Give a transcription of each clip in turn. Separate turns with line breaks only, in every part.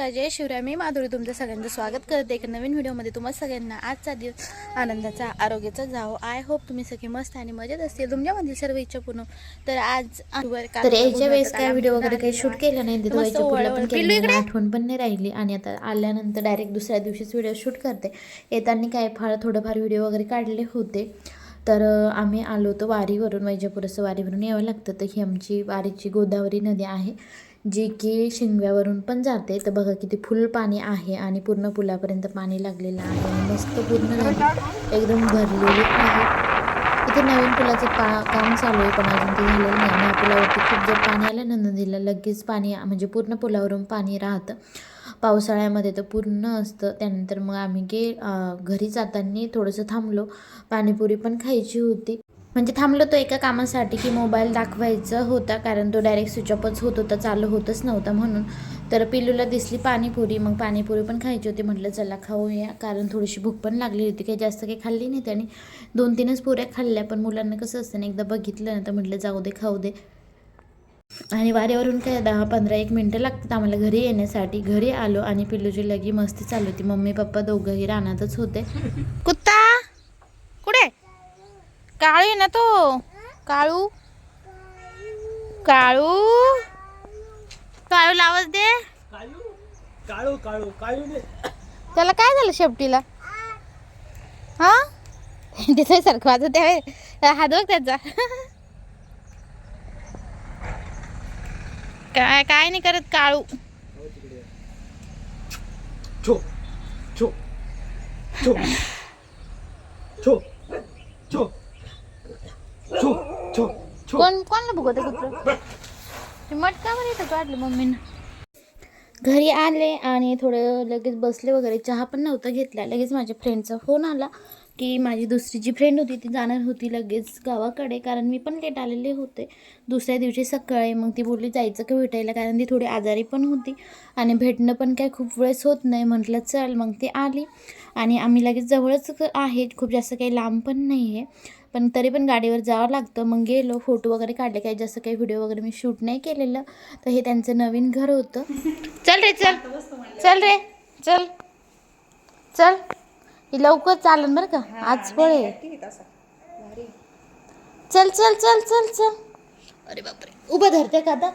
नमस्कार जय शिवराय. मी माधुरी तुमचं सगळ्यांचं स्वागत करते. एक नवीन व्हिडिओमध्ये तुम्हा सगळ्यांना आजचा दिवस आनंदाचा आरोग्याचा जावो. आय होप तुम्ही सगळे मस्त आणि मजेत असतील. तुमच्यामधील सर्व इच्छा पूर्ण तर आज
तर याच्या वेळेस काय व्हिडिओ वगैरे काही शूट. केलं नाही? आठवण पण नाही राहिली. आणि आता आल्यानंतर डायरेक्ट दुसऱ्या दिवशीच व्हिडिओ शूट करते. येताना काय फार थोडंफार व्हिडिओ वगैरे काढले होते. तर आम्ही आलो होतो वारीवरून वैजापूरचं वारीवरून यावं लागतं. तर ही आमची वारीची गोदावरी नदी आहे. जी की शिंगव्यावरून पण जाते. तर बघा किती फुल पाणी आहे आणि पूर्ण पुलापर्यंत पाणी लागलेलं आहे. मस्त पूर्ण एकदम भरलेली आहे. इथे नवीन पुलाचं पा काम चालू आहे पण अजून ते झालेलं नाही. आणि या पुलावरती खूप जर पाणी आलं ना नदीला लगेच पाणी म्हणजे पूर्ण पुलावरून पाणी राहतं. पावसाळ्यामध्ये तर पूर्ण असतं. त्यानंतर मग आम्ही गे घरी जाताना थोडंसं थांबलो. पाणीपुरी पण खायची होती. म्हणजे थांबलो तो एका कामासाठी की मोबाईल दाखवायचा होता कारण तो डायरेक्ट स्विच ऑफच होत होता चालू होतच नव्हता म्हणून. तर पिलूला दिसली पाणीपुरी मग पाणीपुरी पण खायची होती म्हटलं चला खाऊया कारण थोडीशी भूक पण लागली होती काही जास्त काही खाल्ली नाही त्याने. दोन तीनच पुऱ्या खाल्ल्या पण मुलांना कसं असतं ना एकदा बघितलं ना तर म्हटलं जाऊ दे खाऊ दे. आणि वाऱ्यावरून काय दहा पंधरा एक मिनटं लागतात आम्हाला घरी येण्यासाठी. घरी आलो आणि पिल्लूची लगी मस्ती चालू होती. मम्मी पप्पा दोघंही रानातच होते.
कुत्ता! काळू आहे ना तो? काळू? काळू? काळू लावच दे.
काळू? काळू काळू ने
त्याला काय झालं शेपटीला? हा? दिसाय सारखं वाजत आहे हात बघ त्याचा. काय काय नाही करत काळू.
छो छो छो छो छो छो छो
कोण कोणला बघत कुत्र? ते मटका बरं इथं काढलं मम्मीनं.
घरी आले आणि थोडं लगेच बसले वगैरे. चहा पण नव्हता घेतला. लगेच माझ्या फ्रेंडचा फोन आला की माझी दुसरी जी फ्रेंड होती ती जाणार होती लगेच गावाकडे. कारण मी पण लेट आलेले होते. दुसऱ्या दिवशी सकाळी मग ती बोलली जायचं का भेटायला? कारण ती थोडी आजारी पण होती. आणि भेटणं पण काय खूप वेळेस होत नाही. म्हटलं चल. मग ती आली. आणि आम्ही लगेच जवळच आहे. खूप जास्त काही लांब पण नाही आहे पण तरी पण गाडीवर जावं लागतं. मग गेलो फोटो वगैरे काढले काही जास्त काही व्हिडिओ वगैरे मी शूट नाही केलेलं. तर हे त्यांचं नवीन घर होतं.
चल रे चल. चल रे चल. चल. ही लवकर चालन बरं का. आज पळे चल चल चल चल चल. अरे बापरे. उभं धरते का आता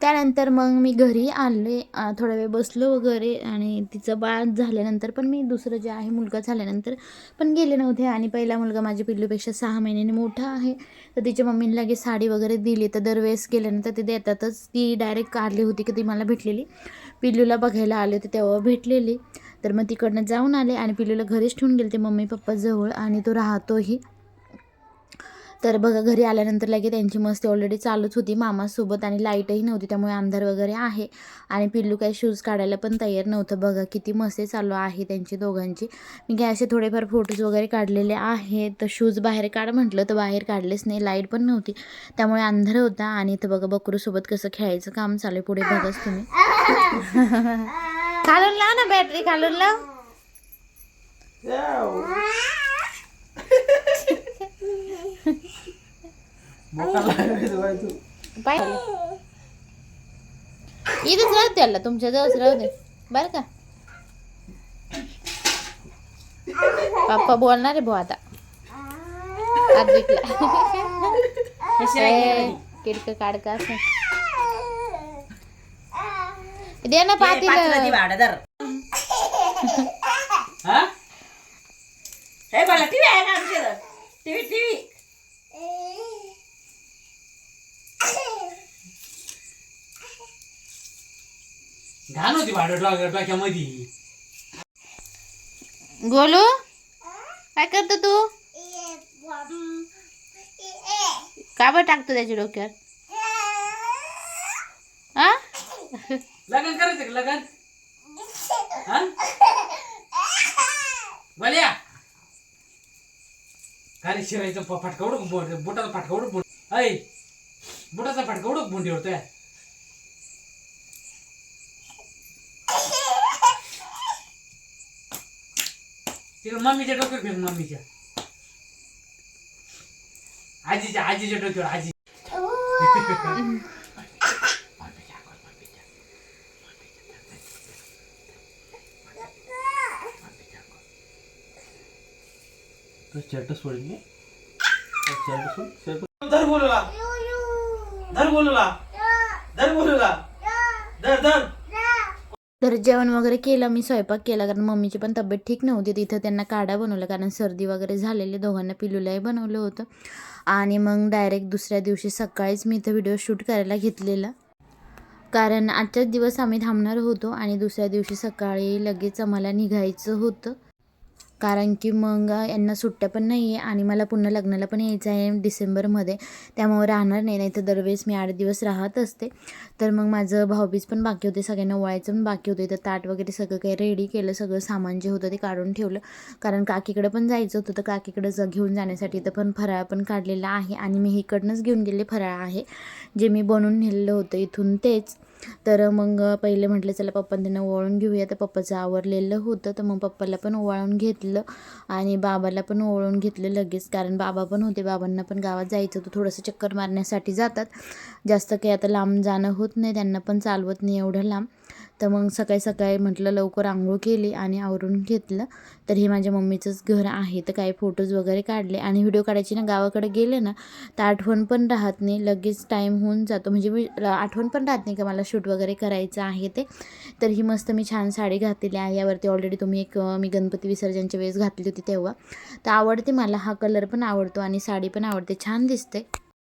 त्यानंतर मग मी घरी आले थोडा वेळ बसलो वगैरे आणि तिचं बाळ झाल्यानंतर पण मी दुसरं जे आहे मुलगा झाल्यानंतर पण गेले नव्हते आणि पहिला मुलगा माझ्या पिल्लूपेक्षा सहा महिन्याने मोठा आहे. तर तिच्या मम्मीने लगेच साडी वगैरे दिली. तर दरवेळेस गेल्यानंतर ते देतातच. ती डायरेक्ट काढली होती की ती मला भेटलेली. पिल्लूला बघायला आले होते तेव्हा भेटलेली. तर मग तिकडनं जाऊन आले आणि पिल्लूला घरीच ठेवून गेले. ते मम्मी पप्पाजवळ आणि तो राहतोही. तर बघा घरी आल्यानंतर लगे त्यांची मस्ती ऑलरेडी चालूच होती. मामासोबत आणि लाईटही नव्हती त्यामुळे अंधार वगैरे आहे. आणि पिल्लू काही शूज काढायला पण तयार नव्हतं. बघा किती मस्ती चालू आहे त्यांची दोघांची. मी काय असे थोडेफार फोटोज वगैरे काढलेले आहेत. तर शूज बाहेर काढ म्हटलं तर बाहेर काढलेच नाही. लाइट पण नव्हती. त्यामुळे अंधार होता आणि इथं बघा बकरूसोबत कसं खेळायचं काम चालू आहे. पुढे बघाच तुम्ही.
घालून लाव ना बॅटरी घालून लाव. पाय इथेच राहू त्याला तुमच्या जवळच राहू दे. बरं का? पप्पा बोलणार आहे भाऊ आता. विकला किडक काढका असं. दे ना पातील
हा?
हे मला टीव्ही आहे ना आमच्या टीव्ही टीव्ही
घाण होती भाडं डोक्या- डोक्यामध्ये.
गोलू काय करतो तू? का बरं टाकतो त्याच्या डोक्यावर? हा
लग्न करायचं का लग्न? हा? बल्या? खाली शिरायचं प- फटका उडक बोट बोटाचा फटका उडक बोट ऐ बोटाचा फटका उडक बोंडीवर त्या तिला मम्मीच्या डोक्यात घेऊन मम्मीच्या आजीच्या आजीच्या डोक्यावर आजी.
शर्ट सोडेल मी धर बोलूला. धर बोलूला. धर बोलूला. धर धर.
तर जेवण वगैरे केलं मी स्वयंपाक केला कारण मम्मीची पण तब्येत ठीक नव्हती. तिथं त्यांना काढा बनवला कारण सर्दी वगैरे झालेली दोघांना पिलूलाही बनवलं होतं. आणि मग डायरेक्ट दुसऱ्या दिवशी सकाळीच मी इथं व्हिडिओ शूट करायला घेतलेला. कारण आजच्याच दिवस आम्ही थांबणार होतो आणि दुसऱ्या दिवशी सकाळी लगेच आम्हाला निघायचं होतं. कारण की मग यांना सुट्ट्या पण नाही आहे आणि मला पुन्हा लग्नाला पण यायचं आहे डिसेंबरमध्ये. त्यामुळे राहणार नाही नाही तर दरवेळेस मी आठ दिवस राहत असते. तर मग माझं भाऊबीज पण बाकी होते सगळ्यांना वळायचं पण बाकी होते. तर ताट वगैरे सगळं काही रेडी केलं सगळं सामान जे होतं ते काढून ठेवलं. कारण काकीकडं पण जायचं होतं तर काकीकडं ज घेऊन जाण्यासाठी तर पण फराळ पण काढलेला आहे. आणि मी इकडनंच घेऊन गेले फराळ आहे जे मी बनवून नेलेलं होतं इथून तेच. तर मग पहिले म्हटलं चला पप्पा त्यांना ओवाळून घेऊया. तर पप्पाचं आवरलेलं होतं तर मग पप्पाला पण ओवाळून घेतलं आणि बाबाला पण ओवाळून घेतलं लगेच. कारण बाबा पण होते बाबांना पण गावात जायचं होतं. थोडंसं चक्कर मारण्यासाठी जातात. जास्त काही आता लांब जाणं होत नाही त्यांना पण चालवत नाही एवढं लांब. तर मग सकाळी सकाळी म्हटलं लवकर आंघोळ केली आणि आवरून घेतलं. तर हे माझ्या मम्मीचंच घर आहे. तर काही फोटोज वगैरे काढले. आणि व्हिडिओ काढायची ना गावाकडे गेले ना तर आठवण पण राहत नाही. लगेच टाईम होऊन जातो. म्हणजे मी आठवण पण राहत नाही का मला शूट वगैरे करायचं आहे ते. तर ही मस्त मी छान साडी घातलेली आहे. यावरती ऑलरेडी तुम्ही एक मी गणपती विसर्जनच्या वेळेस घातली होती तेव्हा. तर आवडते मला. हा कलर पण आवडतो आणि साडी पण आवडते. छान दिसते.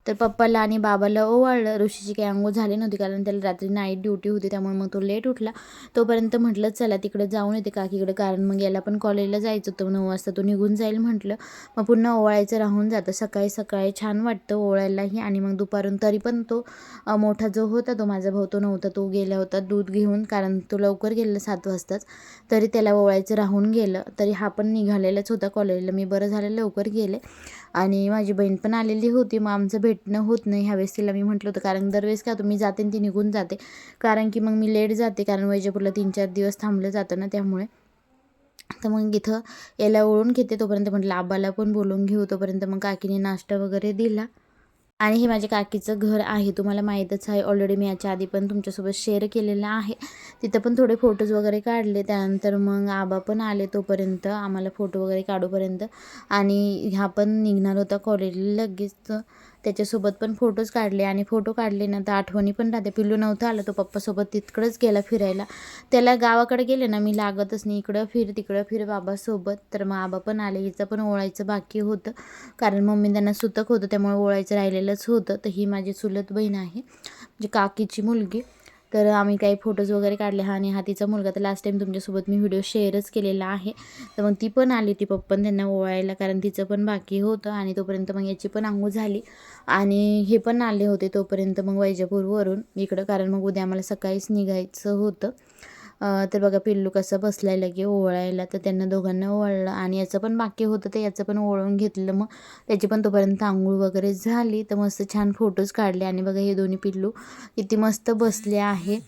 तर पप्पाला आणि बाबाला ओवाळलं. ऋषीची काही अंघोळ झाली नव्हती कारण त्याला रात्री नाईट ड्युटी होती त्यामुळे मग तो लेट उठला. तोपर्यंत म्हटलं चला तिकडे जाऊन येते काकीकडे कारण मग याला पण कॉलेजला जायचं होतं. नऊ वाजता तो निघून जाईल म्हटलं. मग पुन्हा ओवाळायचं राहून जातं. सकाळी सकाळी छान वाटतं ओवाळायलाही. आणि मग दुपारून तरी पण तो मोठा जो होता तो माझा भाऊ तो नव्हता. तो गेला होता दूध घेऊन कारण तो लवकर गेला सात वाजताच. तरी त्याला ओवाळायचं राहून गेलं. तरी हा पण निघालेलाच होता कॉलेजला मी बरं झालं लवकर गेले. आणि माझी बहीण पण आलेली होती मग आमचं भेटणं होत नाही. ह्यावेळेस तिला मी म्हटलं होतं कारण दरवेळेस का तुम्ही जाते आणि ती निघून जाते? कारण की मग मी लेट जाते कारण वैजापूरला तीन चार दिवस थांबलं जातं ना त्यामुळे. तर मग इथं याला ओळून घेते तोपर्यंत म्हटलं आबाला पण बोलून घेऊ. तोपर्यंत मग काकीने नाश्ता वगैरे दिला. आणि हे माझ्या काकीचं घर आहे. तुम्हाला माहीतच आहे ऑलरेडी मी याच्या आधी पण तुमच्यासोबत शेअर केलेलं आहे. तिथं पण थोडे फोटोज वगैरे काढले. त्यानंतर मग आबा पण आले तोपर्यंत आम्हाला फोटो वगैरे काढूपर्यंत. आणि ह्या पण निघणार होता कॉलेजला लगेच. त्याच्यासोबत पण फोटोज काढले आणि फोटो काढले ना तर आठवणी पण राहते. पिल्लू नव्हता आला तो पप्पासोबत तिकडंच गेला फिरायला. त्याला गावाकडे गेले ना मी लागतच नाही. इकडं फिर तिकडं फिर बाबासोबत. तर मग आबा पण आले. हिचं पण ओळायचं बाकी होतं. कारण मम्मी त्यांना सुतक होतं त्यामुळे ओळायचं राहिलेलंच होतं. तर ही माझी चुलत बहीण आहे. म्हणजे काकीची मुलगी. तर आम्ही काही फोटोज वगैरे काढले. हा आणि हा तिचा मुलगा. तर लास्ट टाईम तुमच्यासोबत मी व्हिडिओ शेअरच केलेला आहे. तर मग ती पण आली. ती पप्पन त्यांना ओवाळायला कारण तिचं पण बाकी होतं आणि तोपर्यंत मग याची पण आंघोळ झाली. आणि हे पण आले होते तोपर्यंत मग वैजापूरवरून इकडं. कारण मग उद्या आम्हाला सकाळीच निघायचं होतं. तर बघा पिल्लू कसं बसलाय लगे ओवळायला तर त्यांना दोघांना ओवाळलं आणि याचं पण बाकी होतं तर याचं पण ओळून घेतलं. मग त्याची पण तोपर्यंत आंघोळ वगैरे झाली तर मस्त छान फोटोज काढले. आणि बघा हे दोन्ही पिल्लू किती मस्त बसले आहे.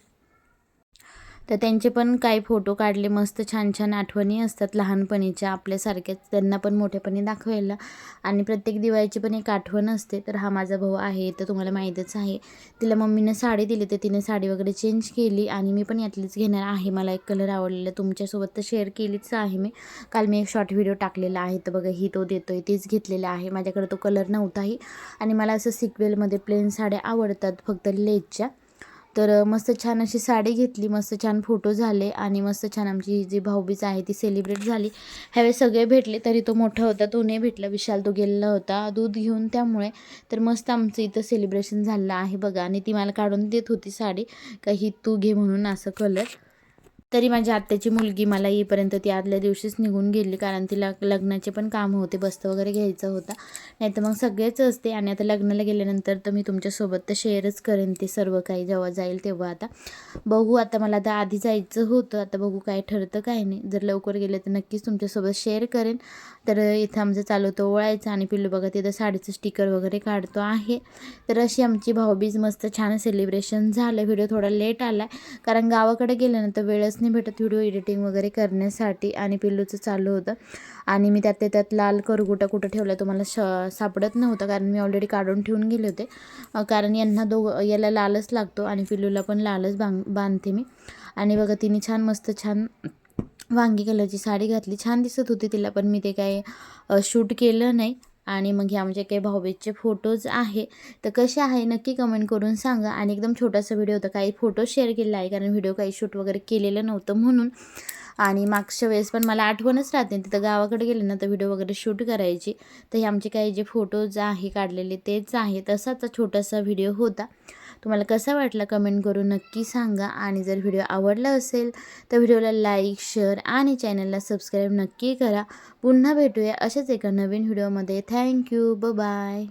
तर त्यांचे पण काही फोटो काढले मस्त छान छान आठवणी असतात लहानपणीच्या आपल्यासारख्याच त्यांना पण मोठेपणी दाखवायला. आणि प्रत्येक दिवाळीची पण एक आठवण असते. तर हा माझा भाऊ आहे तर तुम्हाला माहीतच आहे. तिला मम्मीनं साडी दिली तर तिने साडी वगैरे चेंज केली. आणि मी पण यातलीच घेणार आहे. मला एक कलर आवडलेला. तुमच्यासोबत तर शेअर केलीच आहे मी. काल मी एक शॉर्ट व्हिडिओ टाकलेला आहे. तर बघा ही तो देतो आहे तीच घेतलेला आहे. माझ्याकडे तो कलर नव्हताही. आणि मला असं सिक्वेलमध्ये प्लेन साड्या आवडतात फक्त लेजच्या तर मस्त छान अशी साडी घेतली मस्त छान फोटो झाले आणि मस्त छान आमची जी भाऊबीज आहे ती सेलिब्रेट झाली. ह्यावेळेस सगळे भेटले तरी तो मोठा होता तो नाही भेटला विशाल तो गेलेला होता दूध घेऊन त्यामुळे. तर मस्त आमचं इथं सेलिब्रेशन झालं आहे बघा आणि ती मला काढून देत होती साडी काही तू घे म्हणून असं कलर तरी माझ्या आत्याची मुलगी मला येईपर्यंत ती आदल्या दिवशीच निघून गेली कारण तिला लग्नाचे पण काम होते बस्त वगैरे घ्यायचं होता. नाही तर मग सगळेच असते आणि आता लग्नाला गेल्यानंतर तर मी तुमच्यासोबत तर शेअरच करेन ते सर्व काही जेव्हा जाईल तेव्हा आता. बघू आता मला आता आधी जायचं होतं आता बघू काय ठरतं काय नाही. जर लवकर गेलं तर नक्कीच तुमच्यासोबत शेअर करेन. तर इथं आमचं चालू होतं ओळायचं आणि पिल्लू बघा तिथं साडीचं स्टिकर वगैरे काढतो आहे. तर अशी आमची भाऊबीज मस्त छान सेलिब्रेशन झालं. व्हिडिओ थोडा लेट आला कारण गावाकडे गेल्यानंतर वेळच नाही भेटत व्हिडिओ एडिटिंग वगैरे करण्यासाठी आणि पिल्लूचं चालू होतं. आणि मी त्यात त्यात लाल करगुटा कुठं ठेवला तो मला श सापडत नव्हता कारण मी ऑलरेडी काढून ठेवून गेले होते. कारण यांना दोघं याला लालच लागतो आणि पिल्लूला पण लालच बांग बांधते मी. आणि बघा तिने छान मस्त छान वांगी कलरची साडी घातली. छान दिसत होती तिला पण मी ते काय शूट केलं नाही. आणि मग हे म्हणजे आमचे काही भाऊबीजचे फोटोज आहे. तर कसे आहे नक्की कमेंट करून सांगा. आणि एकदम छोटासा व्हिडिओ होता. काही फोटो शेअर केलेला आहे कारण व्हिडिओ काही शूट वगैरे केलेलं नव्हतं म्हणून. आणि मागच्या वेळेस पण मला आठवणच राहते. तिथं गावाकडे गेले ना तर व्हिडिओ वगैरे शूट करायची. तर हे आमचे काही जे फोटोज आहे काढलेले तेच आहे. तसाच छोटासा व्हिडिओ होता. तुम्हाला कसा वाटला कमेंट करून नक्की सांगा. आणि जर व्हिडिओ आवडला असेल तर व्हिडिओला लाईक शेअर आणि चॅनलला सबस्क्राईब नक्की करा. पुन्हा भेटूया अशाच एका नवीन व्हिडिओमध्ये. थँक्यू. ब बाय.